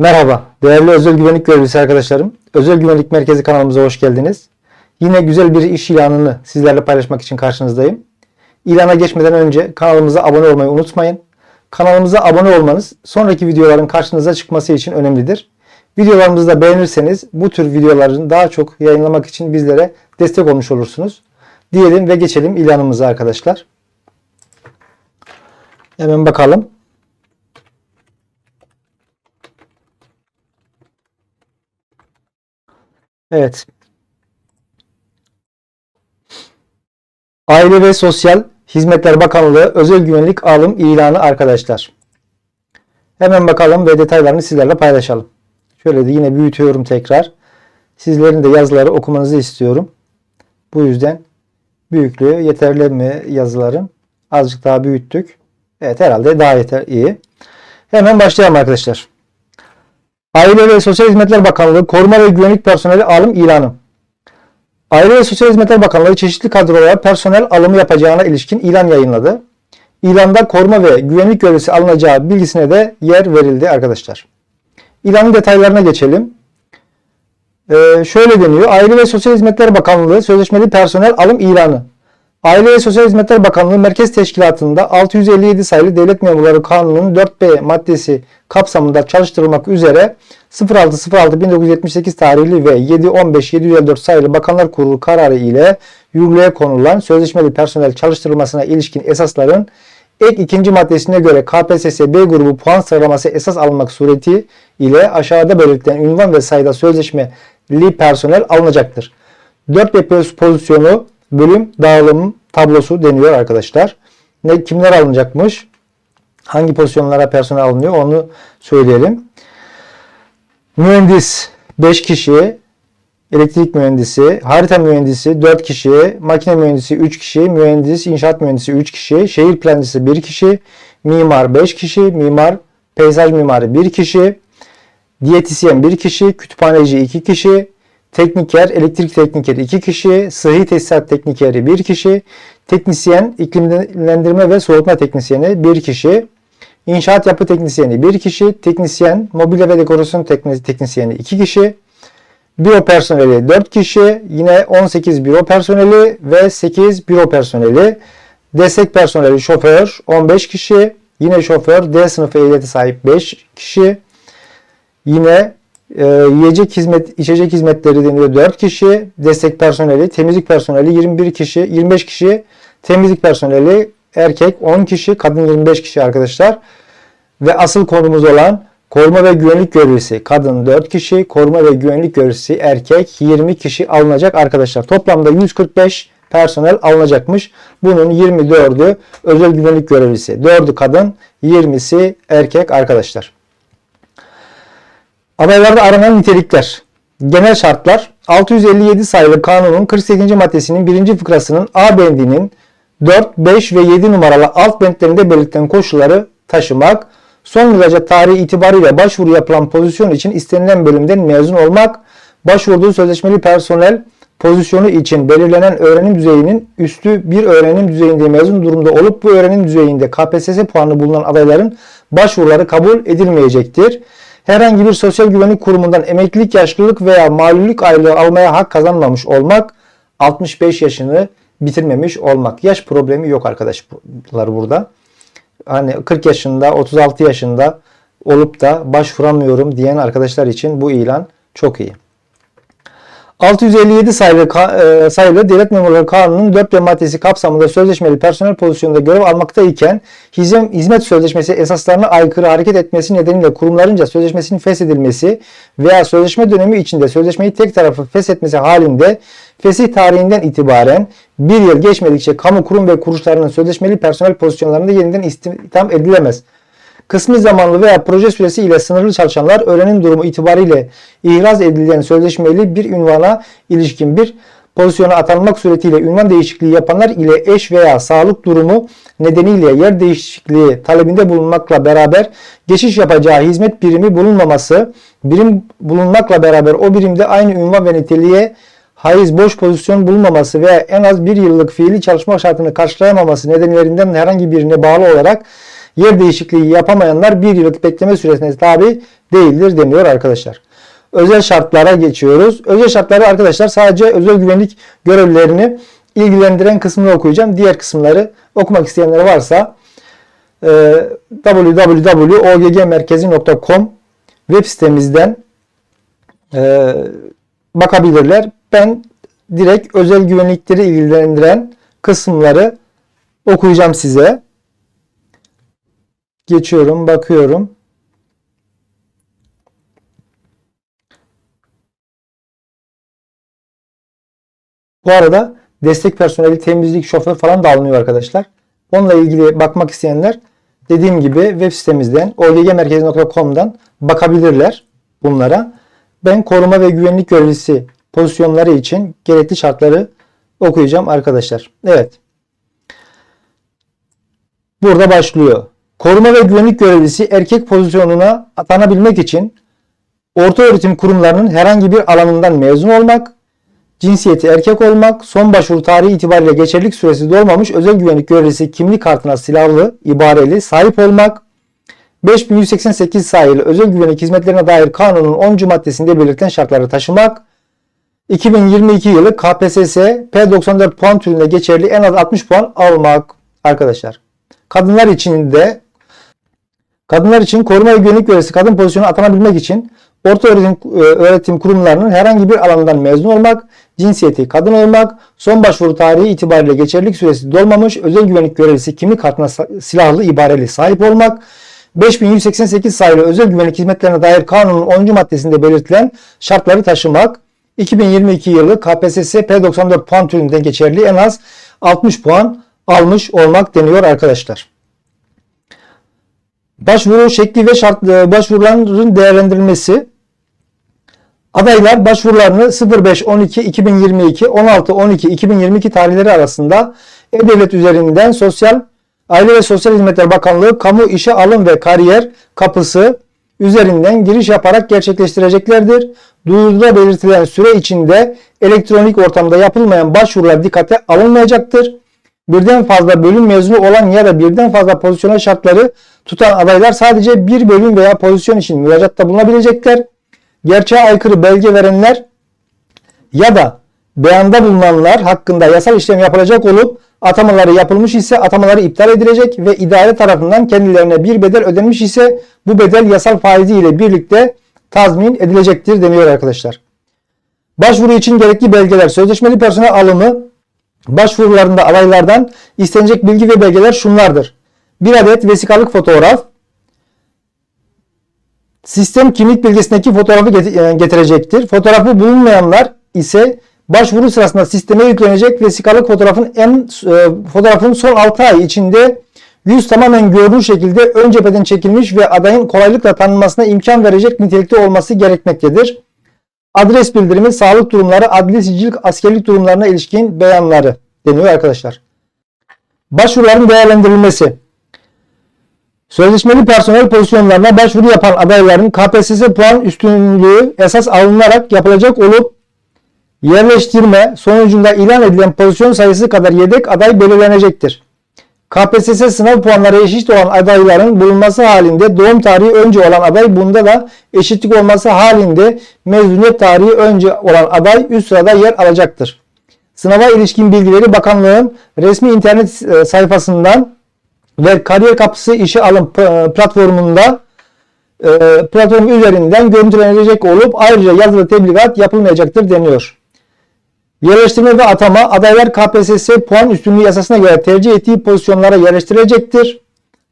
Merhaba, değerli özel güvenlik görevlisi arkadaşlarım. Özel Güvenlik Merkezi kanalımıza hoş geldiniz. Yine güzel bir iş ilanını sizlerle paylaşmak için karşınızdayım. İlana geçmeden önce kanalımıza abone olmayı unutmayın. Kanalımıza abone olmanız sonraki videoların karşınıza çıkması için önemlidir. Videolarımızı da beğenirseniz bu tür videoların daha çok yayınlamak için bizlere destek olmuş olursunuz. Diyelim ve geçelim ilanımıza arkadaşlar. Hemen bakalım. Evet. Aile ve Sosyal Hizmetler Bakanlığı Özel Güvenlik Alım ilanı arkadaşlar. Hemen bakalım ve detaylarını sizlerle paylaşalım. Şöyle de yine büyütüyorum tekrar. Sizlerin de yazıları okumanızı istiyorum. Bu yüzden büyüklüğü yeterli mi yazıların? Azıcık daha büyüttük. Evet herhalde daha yeter iyi. Hemen başlayalım arkadaşlar. Aile ve Sosyal Hizmetler Bakanlığı Koruma ve Güvenlik Personeli Alım ilanı. Aile ve Sosyal Hizmetler Bakanlığı çeşitli kadrolara personel alımı yapacağına ilişkin ilan yayınladı. İlanda koruma ve güvenlik görevlisi alınacağı bilgisine de yer verildi arkadaşlar. İlanın detaylarına geçelim. Ee, şöyle deniyor. Aile ve Sosyal Hizmetler Bakanlığı sözleşmeli personel alım ilanı. Aile ve Sosyal Hizmetler Bakanlığı Merkez Teşkilatı'nda 657 sayılı Devlet Memurları Kanunu'nun 4B maddesi kapsamında çalıştırılmak üzere 06.06.1978 tarihli ve 7.15.754 sayılı Bakanlar Kurulu kararı ile yürürlüğe konulan sözleşmeli personel çalıştırılmasına ilişkin esasların ek ikinci maddesine göre KPSS B grubu puan sıralaması esas alınmak sureti ile aşağıda belirtilen ünvan ve sayıda sözleşmeli personel alınacaktır. 4B pozisyonu bölüm dağılım tablosu deniyor arkadaşlar. Ne kimler alınacakmış? Hangi pozisyonlara personel alınıyor onu söyleyelim. Mühendis 5 kişi, elektrik mühendisi, harita mühendisi 4 kişi, makine mühendisi 3 kişi, mühendis, inşaat mühendisi 3 kişi, şehir plancısı 1 kişi, mimar 5 kişi, mimar, peyzaj mimarı 1 kişi, diyetisyen 1 kişi, kütüphaneci 2 kişi, tekniker, elektrik teknikeri 2 kişi, sıhhi tesisat teknikeri 1 kişi, teknisyen, iklimlendirme ve soğutma teknisyeni 1 kişi, İnşaat yapı teknisyeni 1 kişi, teknisyen, mobilya ve dekorasyon teknisyeni 2 kişi, büro personeli 4 kişi, yine 18 büro personeli ve 8 büro personeli, destek personeli şoför 15 kişi, yine şoför D sınıfı ehliyeti sahip 5 kişi, yine e, yiyecek hizmet, içecek hizmetleri deniyor 4 kişi, destek personeli, temizlik personeli 21 kişi, 25 kişi, temizlik personeli erkek 10 kişi, kadın 25 kişi arkadaşlar. Ve asıl konumuz olan koruma ve güvenlik görevlisi kadın 4 kişi, koruma ve güvenlik görevlisi erkek 20 kişi alınacak arkadaşlar. Toplamda 145 personel alınacakmış. Bunun 24'ü özel güvenlik görevlisi, 4'ü kadın, 20'si erkek arkadaşlar. Adaylarda aranan nitelikler. Genel şartlar 657 sayılı kanunun 48. maddesinin 1. fıkrasının A bendinin 4, 5 ve 7 numaralı alt bentlerinde belirtilen koşulları taşımak, son müracaat tarihi itibariyle başvuru yapılan pozisyon için istenilen bölümden mezun olmak, başvurduğu sözleşmeli personel pozisyonu için belirlenen öğrenim düzeyinin üstü bir öğrenim düzeyinde mezun durumda olup bu öğrenim düzeyinde KPSS puanı bulunan adayların başvuruları kabul edilmeyecektir. Herhangi bir sosyal güvenlik kurumundan emeklilik, yaşlılık veya malulük aylığı almaya hak kazanmamış olmak, 65 yaşını bitirmemiş olmak. Yaş problemi yok arkadaşlar burada. Hani 40 yaşında, 36 yaşında olup da başvuramıyorum diyen arkadaşlar için bu ilan çok iyi. 657 sayılı, e, sayılı Devlet Memurları Kanunu'nun 4 maddesi kapsamında sözleşmeli personel pozisyonunda görev almaktayken hizmet sözleşmesi esaslarına aykırı hareket etmesi nedeniyle kurumlarınca sözleşmesinin feshedilmesi veya sözleşme dönemi içinde sözleşmeyi tek tarafı feshetmesi halinde fesih tarihinden itibaren bir yıl geçmedikçe kamu kurum ve kuruluşlarının sözleşmeli personel pozisyonlarında yeniden istihdam edilemez kısmi zamanlı veya proje süresi ile sınırlı çalışanlar öğrenim durumu itibariyle ihraz edilen sözleşmeli bir ünvana ilişkin bir pozisyona atanmak suretiyle ünvan değişikliği yapanlar ile eş veya sağlık durumu nedeniyle yer değişikliği talebinde bulunmakla beraber geçiş yapacağı hizmet birimi bulunmaması, birim bulunmakla beraber o birimde aynı ünvan ve niteliğe haiz boş pozisyon bulunmaması veya en az bir yıllık fiili çalışma şartını karşılayamaması nedenlerinden herhangi birine bağlı olarak yer değişikliği yapamayanlar bir yıllık bekleme süresine tabi değildir deniyor arkadaşlar. Özel şartlara geçiyoruz. Özel şartları arkadaşlar sadece özel güvenlik görevlilerini ilgilendiren kısmını okuyacağım. Diğer kısımları okumak isteyenler varsa e, www.oggmerkezi.com web sitemizden e, bakabilirler. Ben direkt özel güvenlikleri ilgilendiren kısımları okuyacağım size. Geçiyorum, bakıyorum. Bu arada destek personeli, temizlik, şoför falan da alınıyor arkadaşlar. Onunla ilgili bakmak isteyenler dediğim gibi web sitemizden oggmerkezi.com'dan bakabilirler bunlara. Ben koruma ve güvenlik görevlisi pozisyonları için gerekli şartları okuyacağım arkadaşlar. Evet. Burada başlıyor. Koruma ve güvenlik görevlisi erkek pozisyonuna atanabilmek için orta öğretim kurumlarının herhangi bir alanından mezun olmak, cinsiyeti erkek olmak, son başvuru tarihi itibariyle geçerlilik süresi dolmamış özel güvenlik görevlisi kimlik kartına silahlı, ibareli sahip olmak, 5188 sayılı özel güvenlik hizmetlerine dair kanunun 10. maddesinde belirtilen şartları taşımak, 2022 yılı KPSS P94 puan türünde geçerli en az 60 puan almak arkadaşlar. Kadınlar için de kadınlar için koruma ve güvenlik görevlisi kadın pozisyonu atanabilmek için orta öğretim, e, öğretim kurumlarının herhangi bir alanından mezun olmak, cinsiyeti kadın olmak, son başvuru tarihi itibariyle geçerlilik süresi dolmamış özel güvenlik görevlisi kimlik kartına silahlı ibareli sahip olmak, 5188 sayılı özel güvenlik hizmetlerine dair kanunun 10. maddesinde belirtilen şartları taşımak, 2022 yılı KPSS P94 puan türünden geçerli en az 60 puan almış olmak deniyor arkadaşlar. Başvuru şekli ve şart, e, başvuruların değerlendirilmesi. Adaylar başvurularını 05-12-2022, 16-12-2022 tarihleri arasında E-Devlet üzerinden Sosyal Aile ve Sosyal Hizmetler Bakanlığı Kamu İşe Alım ve Kariyer Kapısı üzerinden giriş yaparak gerçekleştireceklerdir. Duyuruda belirtilen süre içinde elektronik ortamda yapılmayan başvurular dikkate alınmayacaktır. Birden fazla bölüm mezunu olan ya da birden fazla pozisyona şartları tutan adaylar sadece bir bölüm veya pozisyon için müracaatta bulunabilecekler. Gerçeğe aykırı belge verenler ya da beyanda bulunanlar hakkında yasal işlem yapılacak olup atamaları yapılmış ise atamaları iptal edilecek ve idare tarafından kendilerine bir bedel ödenmiş ise bu bedel yasal faizi ile birlikte tazmin edilecektir deniyor arkadaşlar. Başvuru için gerekli belgeler sözleşmeli personel alımı başvurularında adaylardan istenecek bilgi ve belgeler şunlardır. Bir adet vesikalık fotoğraf, sistem kimlik belgesindeki fotoğrafı e, getirecektir. Fotoğrafı bulunmayanlar ise başvuru sırasında sisteme yüklenecek vesikalık fotoğrafın en e, fotoğrafın son 6 ay içinde yüz tamamen görünür şekilde ön cepheden çekilmiş ve adayın kolaylıkla tanınmasına imkan verecek nitelikte olması gerekmektedir. Adres bildirimi, sağlık durumları, adli sicil, askerlik durumlarına ilişkin beyanları deniyor arkadaşlar. Başvuruların değerlendirilmesi. Sözleşmeli personel pozisyonlarına başvuru yapan adayların KPSS puan üstünlüğü esas alınarak yapılacak olup yerleştirme sonucunda ilan edilen pozisyon sayısı kadar yedek aday belirlenecektir. KPSS sınav puanları eşit olan adayların bulunması halinde doğum tarihi önce olan aday bunda da eşitlik olması halinde mezuniyet tarihi önce olan aday üst sırada yer alacaktır. Sınava ilişkin bilgileri bakanlığın resmi internet e, sayfasından ve kariyer kapısı işe alım e, platformunda e, platform üzerinden görüntülenecek olup ayrıca yazılı tebligat yapılmayacaktır deniyor. Yerleştirme ve atama adaylar KPSS puan üstünlüğü yasasına göre tercih ettiği pozisyonlara yerleştirilecektir.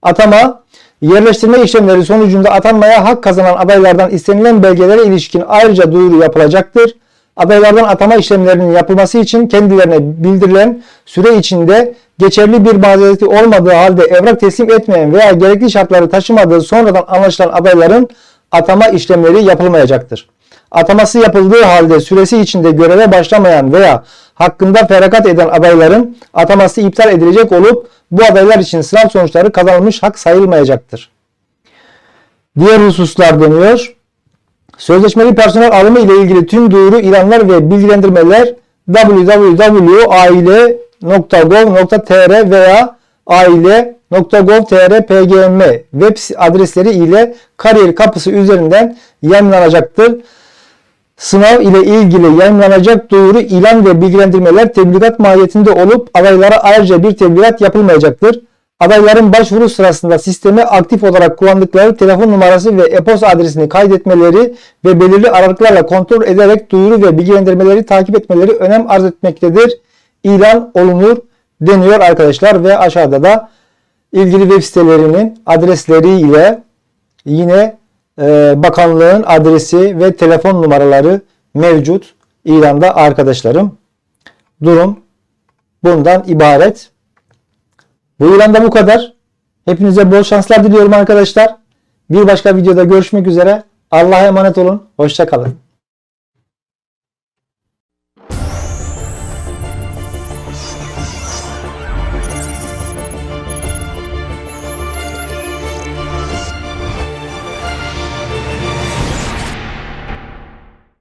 Atama, yerleştirme işlemleri sonucunda atanmaya hak kazanan adaylardan istenilen belgelere ilişkin ayrıca duyuru yapılacaktır. Adaylardan atama işlemlerinin yapılması için kendilerine bildirilen süre içinde geçerli bir mazereti olmadığı halde evrak teslim etmeyen veya gerekli şartları taşımadığı sonradan anlaşılan adayların atama işlemleri yapılmayacaktır ataması yapıldığı halde süresi içinde göreve başlamayan veya hakkında feragat eden adayların ataması iptal edilecek olup bu adaylar için sınav sonuçları kazanılmış hak sayılmayacaktır. Diğer hususlar deniyor. Sözleşmeli personel alımı ile ilgili tüm duyuru, ilanlar ve bilgilendirmeler www.aile.gov.tr veya aile.gov.tr pgm web adresleri ile kariyer kapısı üzerinden yayınlanacaktır. Sınav ile ilgili yayınlanacak duyuru, ilan ve bilgilendirmeler tebligat mahiyetinde olup adaylara ayrıca bir tebligat yapılmayacaktır. Adayların başvuru sırasında sisteme aktif olarak kullandıkları telefon numarası ve e-posta adresini kaydetmeleri ve belirli aralıklarla kontrol ederek duyuru ve bilgilendirmeleri takip etmeleri önem arz etmektedir. İlan olunur deniyor arkadaşlar ve aşağıda da ilgili web sitelerinin adresleriyle yine bakanlığın adresi ve telefon numaraları mevcut ilanda arkadaşlarım. Durum bundan ibaret. Bu ilanda bu kadar. Hepinize bol şanslar diliyorum arkadaşlar. Bir başka videoda görüşmek üzere. Allah'a emanet olun. Hoşçakalın.